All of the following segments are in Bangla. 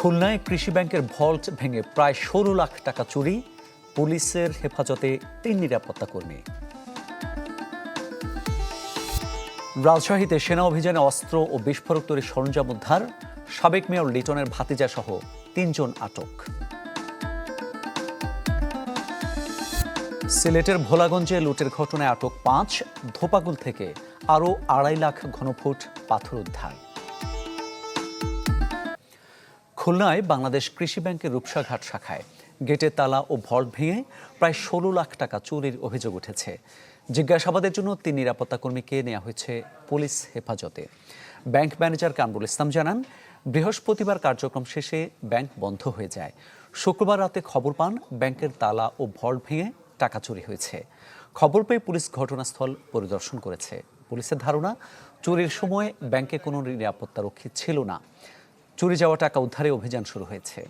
খুলনায় কৃষি ব্যাংকের ভল্ট ভেঙে প্রায় ষোলো লাখ টাকা চুরি, পুলিশের হেফাজতে তিন নিরাপত্তা কর্মী। রাজশাহীতে সেনা অভিযানে অস্ত্র ও বিস্ফোরক তৈরি সরঞ্জাম উদ্ধার, সাবেক মেয়র লিটনের ভাতিজা সহ তিনজন আটক। সিলেটের ভোলাগঞ্জে লুটের ঘটনায় আটক পাঁচ, ধোপাগুল থেকে আরও আড়াই লাখ ঘনফুট পাথর উদ্ধার। খুলনায় বাংলাদেশ কৃষি ব্যাংকের রূপসাঘাট শাখায় গেটের তালা ও ভল্ট ভেঙে প্রায় ষোলো লাখ টাকা চুরির অভিযোগ উঠেছে। জিজ্ঞাসাবাদের জন্য তিন নিরাপত্তা কর্মীকে নেওয়া হয়েছে পুলিশ হেফাজতে। ব্যাংক ম্যানেজার কামরুল ইসলাম জানান, বৃহস্পতিবার কার্যক্রম শেষে ব্যাংক বন্ধ হয়ে যায়। শুক্রবার রাতে খবর পান ব্যাংকের তালা ও ভল্ট ভেঙে টাকা চুরি হয়েছে। খবর পেয়ে পুলিশ ঘটনাস্থল পরিদর্শন করেছে। পুলিশের ধারণা, চুরির সময় ব্যাংকে কোনো নিরাপত্তা রক্ষী ছিল না। চুরি যাওয়া টাকা উদ্ধারে অভিযান শুরু হয়েছে।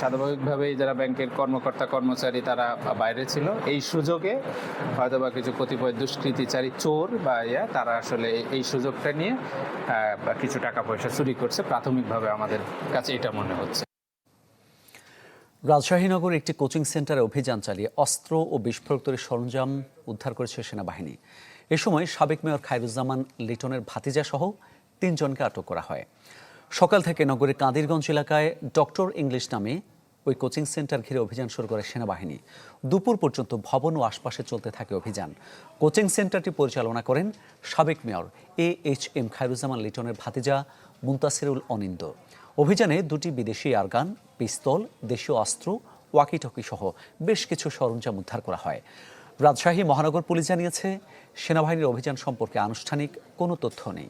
স্বাভাবিকভাবেই যারা ব্যাংকের কর্মকর্তা কর্মচারী তারা বাইরে ছিল। এই সুযোগে হয়তো বা কিছু কতিপয় দুষ্কৃতিচারী চোর বা ইয়া তারা আসলে এই সুযোগটা নিয়ে কিছু টাকা পয়সা চুরি করছে। প্রাথমিকভাবে আমাদের কাছে এটা মনে হচ্ছে। রাজশাহী নগরে একটি কোচিং সেন্টারে অভিযান চালিয়ে অস্ত্র ও বিস্ফোরক তৈরি সরঞ্জাম উদ্ধার করেছে সেনাবাহিনী। এ সময় সাবেক মেয়র খায়রুজ্জামান লিটনের ভাতিজা সহ তিনজনকে আটক করা হয়। সকাল থেকে নগরের কাদিরগঞ্জ এলাকায় ডক্টর ইংলিশ নামে ওই কোচিং সেন্টার ঘিরে অভিযান শুরু করে সেনাবাহিনী। দুপুর পর্যন্ত ভবন ও আশপাশে চলতে থাকে অভিযান। কোচিং সেন্টারটি পরিচালনা করেন সাবেক mayor A H M Khairuzzaman লিটনের ভাতিজা মুন্তাসিরুল অনিন্দ। অভিযানে দুটি বিদেশি আরগান, পিস্তল, দেশীয় অস্ত্র, ওয়াকিটকি সহ বেশ কিছু সরঞ্জাম উদ্ধার করা হয়। রাজশাহী মহানগর পুলিশ জানিয়েছে, সেনাবাহিনীর অভিযান সম্পর্কে আনুষ্ঠানিক কোনো তথ্য নেই।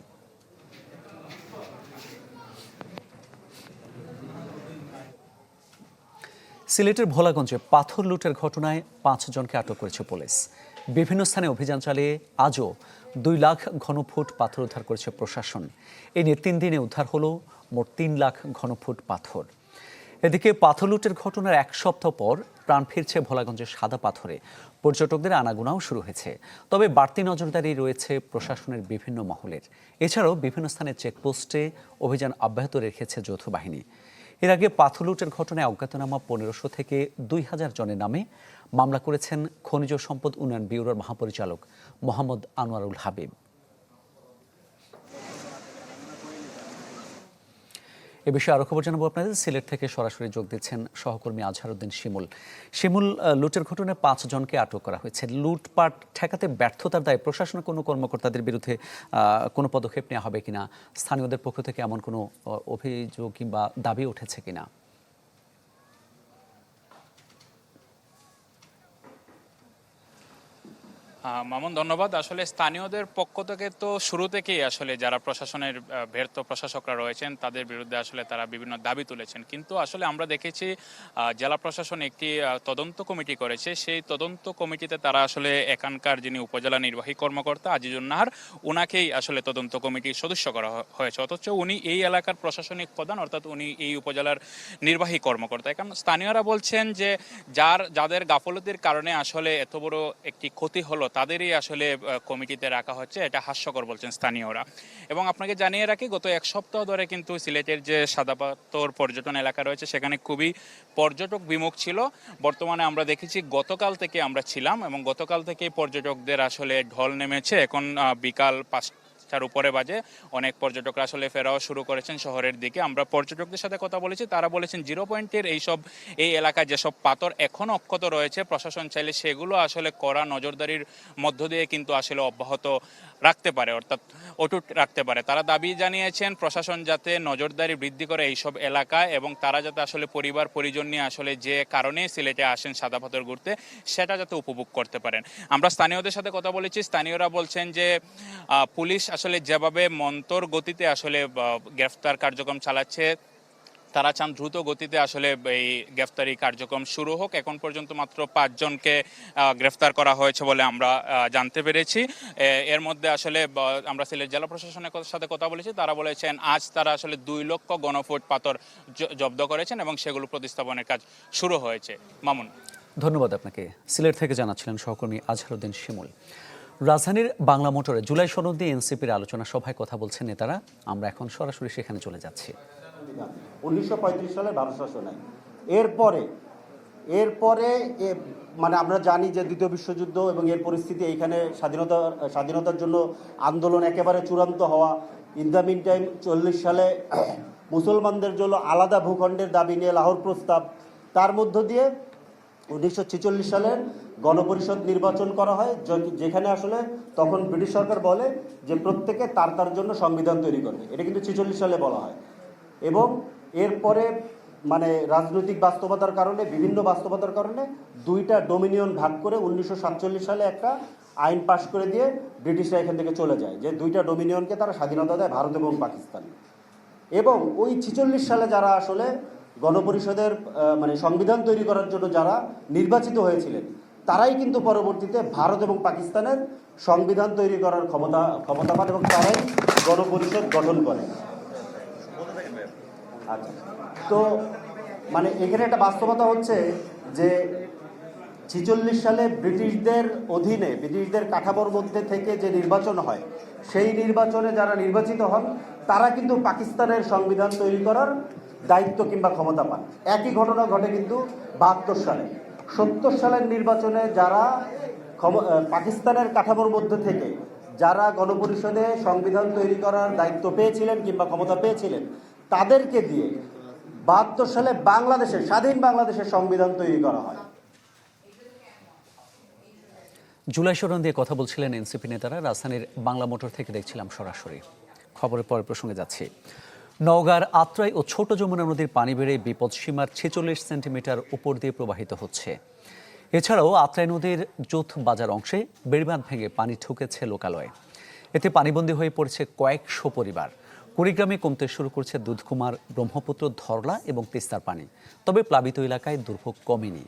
সিলেটের ভোলাগঞ্জে পাথর লুটের ঘটনায় পাঁচজনকে আটক করেছে পুলিশ। বিভিন্ন স্থানে অভিযান চালিয়ে আজও দুই লাখ ঘনফুট পাথর উদ্ধার করেছে প্রশাসন। এ নিয়ে তিন দিনে উদ্ধার হলো মোট তিন লাখ ঘনফুট পাথর। এদিকে পাথর লুটের ঘটনার এক সপ্তাহ পর প্রাণ ফিরছে ভোলাগঞ্জের সাদা পাথরে। পর্যটকদের আনাগোনাও শুরু হয়েছে। তবে বাড়তি নজরদারি রয়েছে প্রশাসনের বিভিন্ন মহলের। এছাড়াও বিভিন্ন স্থানে চেকপোস্টে অভিযান অব্যাহত রেখেছে যৌথ বাহিনী। এর আগে পাথর লুটের ঘটনায় অজ্ঞাতনামা পনেরোশো থেকে দুই হাজার জনের নামে মামলা করেছেন খনিজ সম্পদ উন্নয়ন ব্যুরোর মহাপরিচালক মোহাম্মদ আনোয়ারুল হাবিব। এ বিষয়ে আরও খবর জানাব আপনাদের। সিলেট থেকে সরাসরি যোগ দিচ্ছেন সহকর্মী আজহারউদ্দিন শিমুল। শিমুল লুটের ঘটনায় পাঁচ জনকে আটক করা হয়েছে। লুটপাট ঠেকাতে ব্যর্থতার দায়ে প্রশাসনের কোনো কর্মকর্তাদের বিরুদ্ধে কোনো পদক্ষেপ নেওয়া হবে কিনা, স্থানীয়দের পক্ষ থেকে এমন কোনো অভিযোগ কিংবা দাবি উঠেছে কিনা? মামুন, ধন্যবাদ। আসলে স্থানীয়দের পক্ষ থেকে তো শুরু থেকেই আসলে যারা প্রশাসনের ব্যর্থ প্রশাসকরা রয়েছেন, তাদের বিরুদ্ধে আসলে তারা বিভিন্ন দাবি তুলেছেন। কিন্তু আসলে আমরা দেখেছি জেলা প্রশাসন একটি তদন্ত কমিটি করেছে। সেই তদন্ত কমিটিতে তারা আসলে এখানকার যিনি উপজেলা নির্বাহী কর্মকর্তা আজিজুন নাহার ওনাকেই আসলে তদন্ত কমিটির সদস্য করা হয়েছে। অথচ উনি এই এলাকার প্রশাসনিক প্রধান, অর্থাৎ উনি এই উপজেলার নির্বাহী কর্মকর্তা। এখন স্থানীয়রা বলছেন যে, যার, যাদের গাফলতির কারণে আসলে এত বড় একটি ক্ষতি হলো তাদেরই আসলে কমিটিতে রাখা হচ্ছে, এটা হাস্যকর বলছেন স্থানীয়রা। এবং আপনাকে জানিয়ে রাখি, গত এক সপ্তাহ ধরে কিন্তু সিলেটের যে সাদাপাতর পর্যটন এলাকা রয়েছে, সেখানে খুবই পর্যটক বিমুখ ছিল। বর্তমানে আমরা দেখেছি, গতকাল থেকে আমরা ছিলাম এবং গতকাল থেকে পর্যটকদের আসলে ঢল নেমেছে। এখন বিকাল পাঁচ তার উপরে বাজে। অনেক পর্যটকরা আসলে ফেরাও শুরু করেছেন শহরের দিকে। আমরা পর্যটকদের সাথে কথা বলেছি, তারা বলেছেন জিরো পয়েন্টের এইসব এই এলাকায় যেসব পাথর এখনও অক্ষত রয়েছে, প্রশাসন চাইলে সেগুলো আসলে কড়া নজরদারির মধ্য দিয়ে কিন্তু আসলে অব্যাহত রাখতে পারে, অর্থাৎ অটুট রাখতে পারে। তারা দাবি জানিয়েছেন, প্রশাসন যাতে নজরদারি বৃদ্ধি করে এইসব এলাকায় এবং তারা যাতে আসলে পরিবার, পরিজন নিয়ে আসলে যে কারণে সিলেটে আসেন সাদা পাথর ঘুরতে, সেটা যাতে উপভোগ করতে পারেন। আমরা স্থানীয়দের সাথে কথা বলেছি, স্থানীয়রা বলছেন যে পুলিশ আসলে যেভাবে মন্তর গতিতে আসলে গ্রেফতার কার্যক্রম চালাচ্ছে, তারা চান দ্রুত গতিতে আসলে এই গ্রেফতারি কার্যক্রম শুরু হোক। এখন পর্যন্ত মাত্র পাঁচজনকে গ্রেফতার করা হয়েছে বলে আমরা জানতে পেরেছি। এর মধ্যে আসলে আমরা সিলেট জেলা প্রশাসনের সাথে কথা বলেছি। তারা বলেছেন, আজ তারা আসলে দুই লক্ষ গণফুট পাথর জব্দ করেছেন এবং সেগুলো প্রতিস্থাপনের কাজ শুরু হয়েছে। মামুন। ধন্যবাদ আপনাকে। সিলেট থেকে জানাচ্ছিলেন সহকর্মী আজহারউদ্দিন শিমুল। রাজধানীর বাংলা মোটরে জুলাই সনদ দিয়ে এনসিপির আলোচনা সভায় কথা বলছেন নেতারা। আমরা এখন সরাসরি সেখানে চলে যাচ্ছি। উনিশশো পঁয়ত্রিশ সালে ভারত শাসনে। এরপরে এরপরে মানে আমরা জানি যে দ্বিতীয় বিশ্বযুদ্ধ এবং এর পরিস্থিতি এইখানে স্বাধীনতা, স্বাধীনতার জন্য আন্দোলন একেবারে চূড়ান্ত হওয়া। ইন দ্য মিন টাইম চল্লিশ সালে মুসলমানদের জন্য আলাদা ভূখণ্ডের দাবি নিয়ে লাহোর প্রস্তাব। তার মধ্য দিয়ে উনিশশো ছেচল্লিশ সালের গণপরিষদ নির্বাচন করা হয় যেখানে আসলে তখন ব্রিটিশ সরকার বলে যে প্রত্যেকে তার তার জন্য সংবিধান তৈরি করবে। এটা কিন্তু ছেচল্লিশ সালে বলা হয়। এবং এরপরে মানে রাজনৈতিক বাস্তবতার কারণে, বিভিন্ন বাস্তবতার কারণে দুইটা ডোমিনিয়ন ভাগ করে উনিশশো সাতচল্লিশ সালে একটা আইন পাশ করে দিয়ে ব্রিটিশরা এখান থেকে চলে যায়, যে দুইটা ডোমিনিয়নকে তারা স্বাধীনতা দেয় ভারত এবং পাকিস্তান। এবং ওই ছিচল্লিশ সালে যারা আসলে গণপরিষদের মানে সংবিধান তৈরি করার জন্য যারা নির্বাচিত হয়েছিলেন তারাই কিন্তু পরবর্তীতে ভারত এবং পাকিস্তানের সংবিধান তৈরি করার ক্ষমতা ক্ষমতা পান এবং তারাই গণপরিষদ গঠন করে। আচ্ছা। তো মানে এখানে একটা বাস্তবতা হচ্ছে যে ছিচল্লিশ সালে ব্রিটিশদের অধীনে, ব্রিটিশদের কাঠামোর মধ্যে থেকে যে নির্বাচন হয়, সেই নির্বাচনে যারা নির্বাচিত হন, তারা কিন্তু পাকিস্তানের সংবিধান তৈরি করার দায়িত্ব কিংবা ক্ষমতা পান। একই ঘটনা ঘটে কিন্তু বাহাত্তর সালে। সত্তর সালের নির্বাচনে যারা পাকিস্তানের কাঠামোর মধ্যে থেকে যারা গণপরিষদে সংবিধান তৈরি করার দায়িত্ব পেয়েছিলেন কিংবা ক্ষমতা পেয়েছিলেন, তাদেরকে দিয়ে বাহাত্তর সালে বাংলাদেশের স্বাধীন বাংলাদেশের সংবিধান তৈরি করা হয়। জুলাই সনদ দিয়ে কথা বলছিলেন এনসিপি নেতারা, রাজধানীর বাংলা মোটর থেকে দেখছিলাম সরাসরি। খবরের পরে প্রসঙ্গে যাচ্ছি। নওগাঁর আত্রাই ও ছোট যমুনা নদীর পানি বেড়ে বিপদ সীমার ছেচল্লিশ সেন্টিমিটার উপর দিয়ে প্রবাহিত হচ্ছে। এছাড়াও আত্রাই নদীর জোথ বাজার অংশে বেড়িবাঁধ ভেঙে পানি ঠুকেছে লোকালয়ে। এতে পানিবন্দী হয়ে পড়েছে কয়েকশো পরিবার। কুড়িগ্রামে কমতে শুরু করছে দুধকুমার, ব্রহ্মপুত্র, ধরলা এবং তিস্তার পানি। তবে প্লাবিত এলাকায় দুর্ভোগ কমেনি।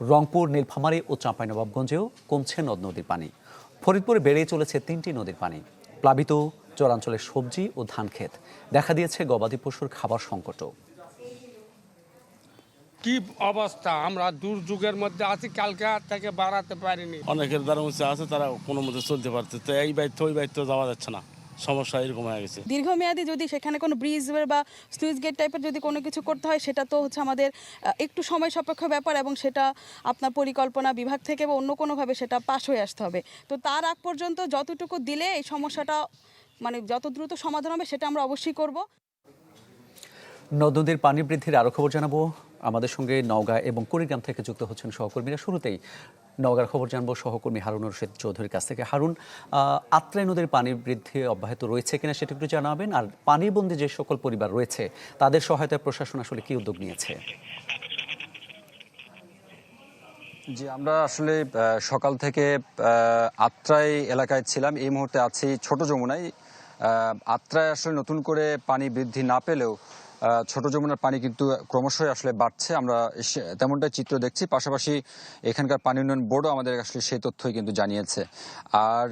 রংপুর, নীলফামারী ও চাঁপাইনবাবগঞ্জেও কমছে নদ নদীর পানি। ফরিদপুরে বেড়ে চলেছে তিনটি নদীর পানি। প্লাবিত চরাঞ্চলের সবজি ও ধান ক্ষেত। দেখা দিয়েছে গবাদি পশুর খাবার সংকটও। কি অবস্থা? আমরা দুর্যোগের মধ্যে আছি কালকে থেকে বাড়াতে পারিনি। অনেকের দ্বারা উঁচু আছে তারা কোনো মতে চলতে পারছে। তো এই বাইর ওই বাইর তো যাওয়া যাচ্ছে না। সমস্যা এরকম হয়ে গেছে। দীর্ঘমেয়াদী যদি সেখানে কোনো ব্রিজ বা সুইচ গেট টাইপের যদি কোনো কিছু করতে হয় সেটা তো হচ্ছে আমাদের একটু সময় সাপেক্ষ ব্যাপার এবং সেটা আপনার পরিকল্পনা বিভাগ থেকে বা অন্য কোনোভাবে সেটা পাশ হয়ে আসতে হবে। তো তার আগ পর্যন্ত যতটুকু দিলে এই সমস্যাটা মানে যত দ্রুত সমাধান হবে সেটা আমরা অবশ্যই করব। নদ নদীর পানি বৃদ্ধির আরও খবর জানাব। আমাদের সঙ্গে নওগাঁ এবং কুড়িগ্রাম থেকে যুক্ত হচ্ছেন সহকর্মীরা। শুরুতেই নওগাঁর খবর জানব সহকর্মী হারুন রশিদ চৌধুরীর কাছ থেকে। হারুন আহ, আত্রাই নদীর পানি বৃদ্ধি অব্যাহত রয়েছে কিনা সেটা একটু জানাবেন। আর পানিবন্দী যে সকল পরিবার রয়েছে তাদের সহায়তায় প্রশাসন আসলে কি উদ্যোগ নিয়েছে? জি আমরা আসলে সকাল থেকে আত্রাই এলাকায় ছিলাম। এই মুহূর্তে আছি ছোট যমুনায়। আত্রায় আসলে নতুন করে পানি বৃদ্ধি না পেলেও ছোট যমুনার পানি কিন্তু ক্রমশই আসলে বাড়ছে। আমরা তেমনটাই চিত্র দেখছি। পাশাপাশি এখানকার পানি উন্নয়ন বোর্ডও আমাদের আসলে সেই তথ্যই কিন্তু জানিয়েছে। আর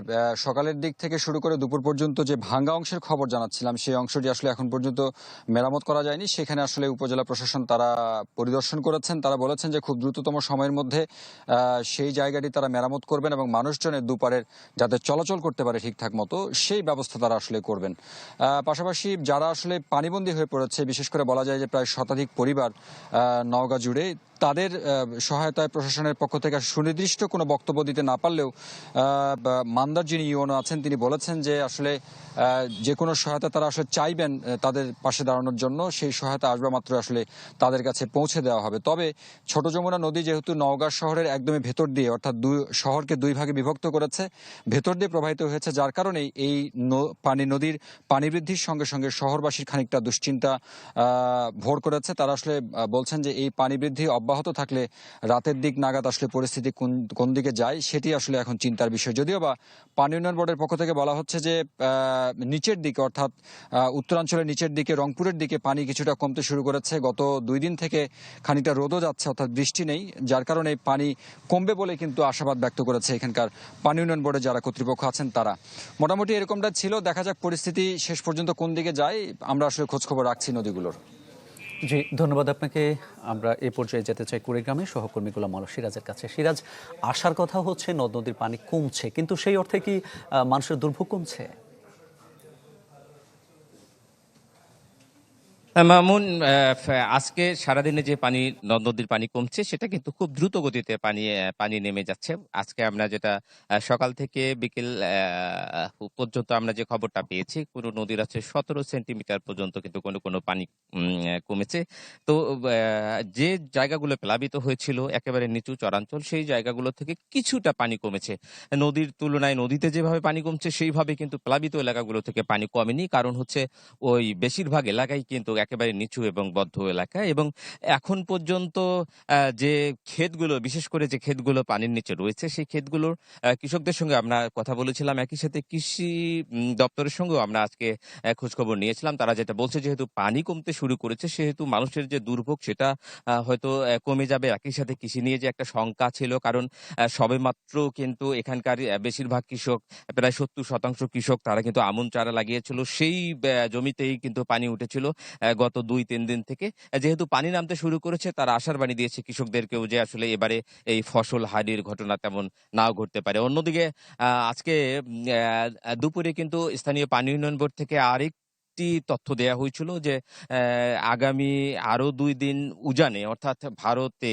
সকালের দিক থেকে শুরু করে দুপুর পর্যন্ত যে ভাঙ্গা অংশের খবর জানাচ্ছিলাম, সেই অংশটি আসলে এখন পর্যন্ত মেরামত করা যায়নি। সেখানে আসলে উপজেলা প্রশাসন তারা পরিদর্শন করেছেন। তারা বলেছেন যে খুব দ্রুততম সময়ের মধ্যে সেই জায়গাটি তারা মেরামত করবেন এবং মানুষজনের দুপারের যাতে চলাচল করতে পারে ঠিকঠাক মতো, সেই ব্যবস্থা তারা আসলে করবেন। পাশাপাশি যারা আসলে পানিবন্দী হয়ে পড়েছে বিশেষ করে বলা যায় যে প্রায় শতাধিক পরিবার নওগাঁ জুড়ে তাদের সহায়তায় প্রশাসনের পক্ষ থেকে সুনির্দিষ্ট কোনো বক্তব্য দিতে না পারলেও মান্দার যিনি ইউনো আছেন, তিনি বলেছেন যে আসলে যে কোনো সহায়তা তারা আসলে চাইবেন তাদের পাশে দাঁড়ানোর জন্য, সেই সহায়তা আসবে মাত্র আসলে তাদের কাছে পৌঁছে দেওয়া হবে। তবে ছোট যমুনা নদী যেহেতু নওগাঁ শহরের একদমই ভেতর দিয়ে, অর্থাৎ দুই, শহরকে দুই ভাগে বিভক্ত করেছে, ভেতর দিয়ে প্রবাহিত হয়েছে, যার কারণে এই পানি নদীর পানি বৃদ্ধির সঙ্গে সঙ্গে শহরবাসীর খানিকটা দুশ্চিন্তা ভোর করেছে। তারা আসলে বলছেন যে এই পানি বৃদ্ধি অব্যাহত থাকলে রাতের দিক নাগাদ আসলে পরিস্থিতি কোন কোন দিকে যায় সেটি আসলে এখন চিন্তার বিষয়। যদিও বা পানি উন্নয়ন বোর্ডের পক্ষ থেকে বলা হচ্ছে যে নিচের দিকে অর্থাৎ উত্তরাঞ্চলের নিচের দিকে, রংপুরের দিকে পানি কিছুটা কমতে শুরু করেছে। গত দুই দিন থেকে খানিকটা রোদও যাচ্ছে, অর্থাৎ বৃষ্টি নেই, যার কারণে পানি কমবে বলে কিন্তু আশাবাদ ব্যক্ত করেছে এখানকার পানি উন্নয়ন বোর্ডে যারা কর্তৃপক্ষ আছেন তারা। মোটামুটি এরকমটা ছিল, দেখা যাক পরিস্থিতি শেষ পর্যন্ত কোন দিকে যায়। আমরা আসলে খোঁজখবর রাখছি নদীগুলোর। জি, ধন্যবাদ আপনাকে। আমরা এ পর্যায়ে যেতে চাই কুড়িগ্রামে। সহকর্মী গোলাম আলো সিরাজের কাছে। সিরাজ, আসার কথা হচ্ছে নদ নদীর পানি কমছে, কিন্তু সেই অর্থে কি মানুষের দুর্ভোগ কমছে? মামুন আজকে সারাদিনে যে পানি নদ নদীর পানি কমছে, সেটা কিন্তু খুব দ্রুত গতিতে পানি পানি নেমে যাচ্ছে। আজকে আমরা যেটা সকাল থেকে বিকেল পর্যন্ত আমরা যে খবরটা পেয়েছি, কোনো নদীর আছে সতেরো সেন্টিমিটার পর্যন্ত কিন্তু কোনো কোনো পানি কমেছে। তো যে জায়গাগুলো প্লাবিত হয়েছিল, একেবারে নিচু চরাঞ্চল, সেই জায়গাগুলো থেকে কিছুটা পানি কমেছে। নদীর তুলনায় নদীতে যেভাবে পানি কমছে, সেইভাবে কিন্তু প্লাবিত এলাকাগুলো থেকে পানি কমেনি। কারণ হচ্ছে, ওই বেশিরভাগ এলাকায় কিন্তু একেবারে নিচু এবং বদ্ধ এলাকা এবং এখন পর্যন্ত যে ক্ষেতগুলো বিশেষ করে যে ক্ষেতগুলো পানির নিচে রয়েছে সেই ক্ষেতগুলোর কৃষকদের সঙ্গে আমরা কথা বলেছিলাম একই সাথে কৃষি দপ্তরের সঙ্গেও আমরা আজকে খোঁজখবর নিয়েছিলাম। তারা যেটা বলছে যেহেতু পানি কমতে শুরু করেছে সেহেতু মানুষের যে দুর্ভোগ সেটা হয়তো কমে যাবে। একই সাথে কৃষি নিয়ে যে একটা শঙ্কা ছিল কারণ আহ, সবেমাত্র কিন্তু এখানকার বেশিরভাগ কৃষক প্রায় সত্তর শতাংশ কৃষক তারা কিন্তু আমন চারা লাগিয়েছিল। সেই জমিতেই কিন্তু পানি উঠেছিল। গত দুই, তিন দিন থেকে, যেহেতু পানি নামতে শুরু করেছে, তারা আশার বাণী দিয়েছে কৃষকদেরকেও যে আসলে এবারে এই ফসল হানির ঘটনা তেমন নাও ঘটতে পারে। অন্যদিকে আজকে দুপুরে কিন্তু স্থানীয় পানি উন্নয়ন বোর্ড থেকে আরেক তথ্য দেয়া হয়েছিল যে আগামী আরও দুই দিন উজানে, অর্থাৎ ভারতে,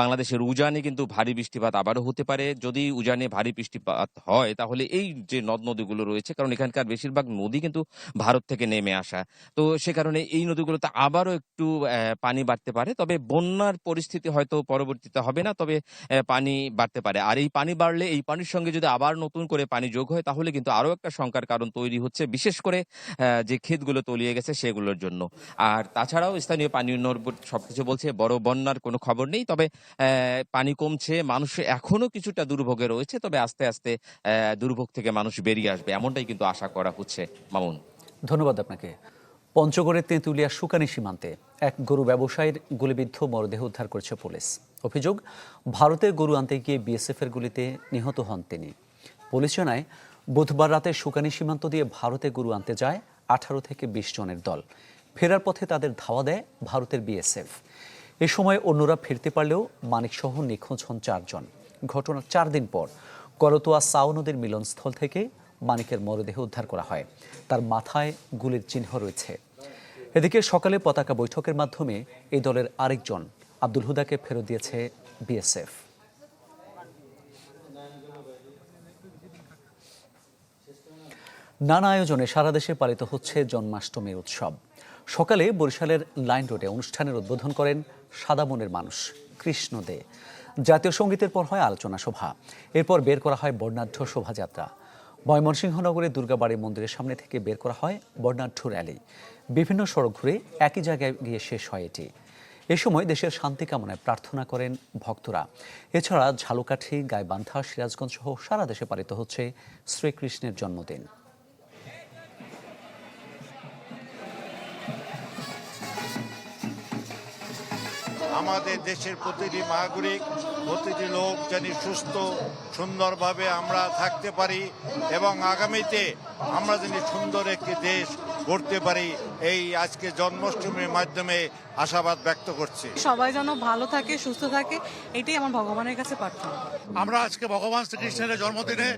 বাংলাদেশের উজানে কিন্তু ভারী বৃষ্টিপাত আবারও হতে পারে। যদি উজানে ভারী বৃষ্টিপাত হয়, তাহলে এই যে নদ নদীগুলো রয়েছে, কারণ এখানকার বেশিরভাগ নদী কিন্তু ভারত থেকে নেমে আসা। তো সে কারণে এই নদীগুলোতে আবারও একটু পানি বাড়তে পারে। তবে বন্যার পরিস্থিতি হয়তো পরবর্তীতে হবে না, তবে পানি বাড়তে পারে। আর এই পানি বাড়লে, এই পানির সঙ্গে যদি আবার নতুন করে পানি যোগ হয়, তাহলে কিন্তু আরও একটা শঙ্কার কারণ তৈরি হচ্ছে। বিশেষ করে যে ক্ষেতগুলো তলিয়ে গেছে সেগুলোর জন্য। আর তাছাড়াও স্থানীয় পানি উন্নয়ন বোর্ড সবকিছু বলছে, বড় বন্যার কোনো খবর নেই, তবে পানি কমছে, মানুষ এখনও কিছুটা দুর্ভোগে রয়েছে, তবে আস্তে আস্তে দুর্ভোগ থেকে মানুষ বেরিয়ে আসবে, এমনটাই কিন্তু আশা করা হচ্ছে। মামুন। ধন্যবাদ আপনাকে। পঞ্চগড়ের তেঁতুলিয়া সুকানি সীমান্তে এক গরু ব্যবসায়ীর গুলিবিদ্ধ মরদেহ উদ্ধার করেছে পুলিশ। অভিযোগ, ভারতে গরু আনতে গিয়ে বিএসএফ এর গুলিতে নিহত হন তিনি। পুলিশ জানায়, বুধবার রাতে সুকানি সীমান্ত দিয়ে ভারতে গরু আনতে যায় আঠারো থেকে বিশ জনের দল। ফেরার পথে তাদের ধাওয়া দেয় ভারতের বিএসএফ। এ সময় অন্যরা ফিরতে পারলেও মানিকসহ নিখোঁজ হন চারজন। ঘটনার চার দিন পর করতোয়া সাও নদীর মিলনস্থল থেকে মানিকের মরদেহ উদ্ধার করা হয়। তার মাথায় গুলির চিহ্ন রয়েছে। এদিকে সকালে পতাকা বৈঠকের মাধ্যমে এই দলের আরেকজন, আব্দুল হুদাকে ফেরত দিয়েছে বিএসএফ। নানা আয়োজনে সারা দেশে পালিত হচ্ছে জন্মাষ্টমীর উৎসব। সকালে বরিশালের লাইন রোডে অনুষ্ঠানের উদ্বোধন করেন সাদা মনের মানুষ কৃষ্ণ দে। জাতীয় সঙ্গীতের পর হয় আলোচনা সভা। এরপর বের করা হয় বর্ণাঢ্য শোভাযাত্রা। ময়মনসিংহনগরের দুর্গাবাড়ি মন্দিরের সামনে থেকে বের করা হয় বর্ণাঢ্য র্যালি। বিভিন্ন সড়ক ঘুরে একই জায়গায় গিয়ে শেষ হয় এটি। এ সময় দেশের শান্তি কামনায় প্রার্থনা করেন ভক্তরা। এছাড়া ঝালুকাঠি, গাইবান্ধা সিরাজগঞ্জ সহ সারা দেশে পালিত হচ্ছে শ্রীকৃষ্ণের জন্মদিন। আমাদের দেশের প্রতিটি নাগরিক প্রতিটি লোক যেন সুস্থ সুন্দরভাবে আমরা থাকতে পারি এবং আগামীতে আমরা যেন সুন্দর একটি দেশ গড়তে পারি এই আজকে জন্মাষ্টমীর মাধ্যমে আশাবাদ ব্যক্ত করছি। সবাই যেন ভালো থাকে সুস্থ থাকে এটাই আমার ভগবানের কাছে প্রার্থনা। আমরা আজকে ভগবান শ্রীকৃষ্ণের জন্মদিনে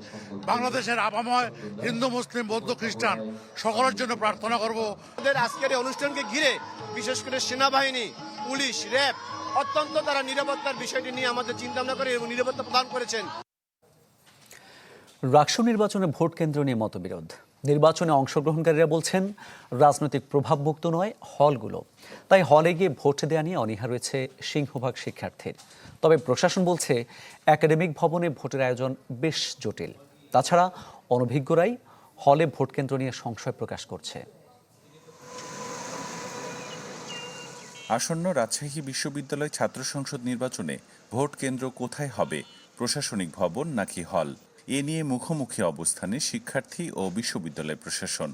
বাংলাদেশের আবাময় হিন্দু মুসলিম বৌদ্ধ খ্রিস্টান সকলের জন্য প্রার্থনা করব। আমাদের আজকের এই অনুষ্ঠানকে ঘিরে বিশেষ করে সেনাবাহিনী পুলিশ, র্যাব অত্যন্ত তারা নিরাপত্তার বিষয়টি নিয়ে আমাদের চিন্তা ভাবনা করে এবং নিরাপত্তা প্রদান করেছেন। রাকসু নির্বাচনে ভোট কেন্দ্র নিয়ে মতবিরোধ। নির্বাচনে অংশগ্রহণকারীরা বলছেন, রাজনৈতিক প্রভাবমুক্ত নয়, হলগুলো। তাই হলে গিয়ে ভোট দেওয়া নিয়ে অনীহা রয়েছে সিংহভাগ শিক্ষার্থীর। তবে প্রশাসন বলছে, একাডেমিক ভবনে ভোটের আয়োজন বেশ জটিল। তাছাড়া, অনভিজ্ঞরাই হলে ভোট কেন্দ্র নিয়ে সংশয় প্রকাশ করছে। আসন্ন রাজশাহী বিশ্ববিদ্যালয় ছাত্র সংসদ নির্বাচনে ভোট কেন্দ্র কোথায় হবে? প্রশাসনিক ভবন নাকি হল? এ নিয়ে মুখোমুখি অবস্থানে শিক্ষার্থী ও বিশ্ববিদ্যালয় প্রশাসন।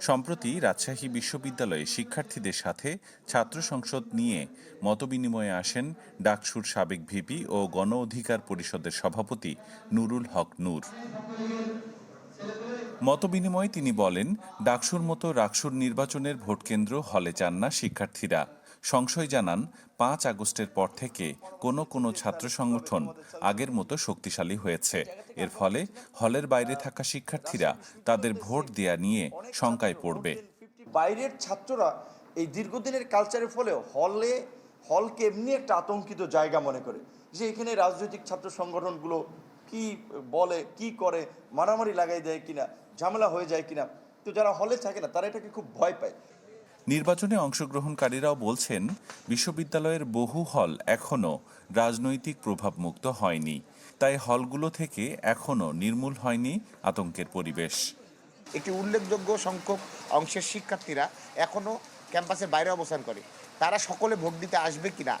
সম্প্রতি রাজশাহী বিশ্ববিদ্যালয়ে শিক্ষার্থীদের সাথে ছাত্র সংসদ নিয়ে মতবিনিময়ে আসেন ডাকসুর সাবেক ভিপি ও গণ অধিকার পরিষদের সভাপতি নুরুল হক নূর। মতবিনিময়ে তিনি বলেন, ডাকসুর মতো রাকসুর নির্বাচনের ভোটকেন্দ্র হলে চান না শিক্ষার্থীরা। সংশয় জানান, পাঁচ আগস্টের পর থেকে কোনো কোনো ছাত্র সংগঠন আগের মতো শক্তিশালী হয়েছে। এর ফলে হলের বাইরে থাকা শিক্ষার্থীরা তাদের ভোট দেয়া নিয়ে শঙ্কায় পড়বে। বাইরের ছাত্ররা এই দীর্ঘদিনের কালচারের ফলে হলে, হলকে এমনি একটা আতঙ্কিত জায়গা মনে করে যে এখানে রাজনৈতিক ছাত্র সংগঠনগুলো কি বলে, কি করে, মারামারি লাগাই দেয় কিনা। ঝামেলা হয়ে যায় কিনা তো যারা হলে থাকে না তারা এটাকে খুব ভয় পায়। নির্বাচনে অংশগ্রহণকারীরাও বলছেন বিশ্ববিদ্যালয়ের বহু হল এখনও রাজনৈতিক প্রভাবমুক্ত হয়নি। তাই হলগুলো থেকে এখনও নির্মূল হয়নি আতঙ্কের পরিবেশ। একটি উল্লেখযোগ্য সংখ্যক অংশের শিক্ষার্থীরা এখনও ক্যাম্পাসের বাইরে অবস্থান করে। তারা সকলে ভোট দিতে আসবে কিনা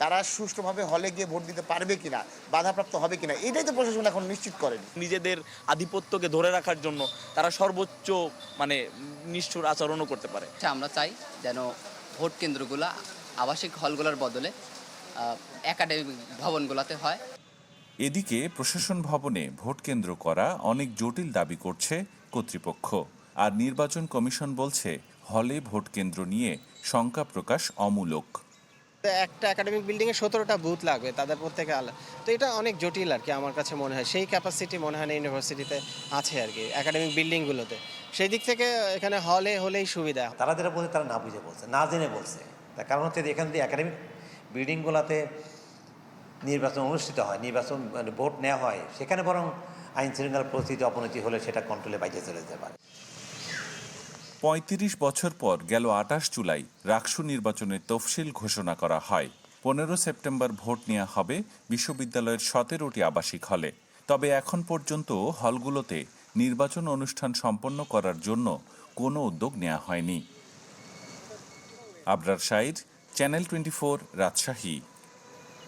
তারা সুষ্ঠুভাবে হলে গিয়ে ভোট দিতে পারবে কিনা বাধাপ্রাপ্ত হবে কিনা এটাই তো প্রশাসন এখন নিশ্চিত করেনি। নিজেদের আধিপত্যকে ধরে রাখার জন্য তারা সর্বোচ্চ মানে নিষ্ঠুর আচরণও করতে পারে। আমরা চাই যেন ভোট কেন্দ্রগুলো আবাসিক হলগুলোর বদলে একাডেমিক ভবনগুলোতে হয়। এদিকে প্রশাসন ভবনে ভোট কেন্দ্র করা অনেক জটিল দাবি করছে কর্তৃপক্ষ। আর নির্বাচন কমিশন বলছে হলে ভোট কেন্দ্র নিয়ে শঙ্কা প্রকাশ অমূলক। একটা একাডেমিক বিল্ডিংয়ে সতেরোটা বুথ লাগবে, তাদের প্রত্যেকে আলাদা তো এটা অনেক জটিল আর কি আমার কাছে মনে হয়। সেই ক্যাপাসিটি মনে হয় না ইউনিভার্সিটিতে আছে আর কি একাডেমিক বিল্ডিংগুলোতে সেই দিক থেকে এখানে হলে হলেই সুবিধা। তারা যেটা বলছে, তারা না বুঝে বলছে, না জেনে বলছে। তার কারণ হচ্ছে এখান থেকে একাডেমিক বিল্ডিংগুলোতে নির্বাচন অনুষ্ঠিত হয়, নির্বাচন মানে ভোট নেওয়া হয়, সেখানে বরং আইন শৃঙ্খলা পরিস্থিতি অবনতি হলে সেটা কন্ট্রোলে বাইরে চলে যেতে পারে। পঁয়ত্রিশ বছর পর গেল আটাশ জুলাই, রাকসু নির্বাচনের তফসিল ঘোষণা করা হয়। পনেরো সেপ্টেম্বর ভোট নেওয়া হবে বিশ্ববিদ্যালয়ের সতেরোটি আবাসিক হলে। তবে এখন পর্যন্ত হলগুলোতে নির্বাচন অনুষ্ঠান সম্পন্ন করার জন্য কোনো উদ্যোগ নেওয়া হয়নি। Abrar Sayeed channel twenty Rajshahi.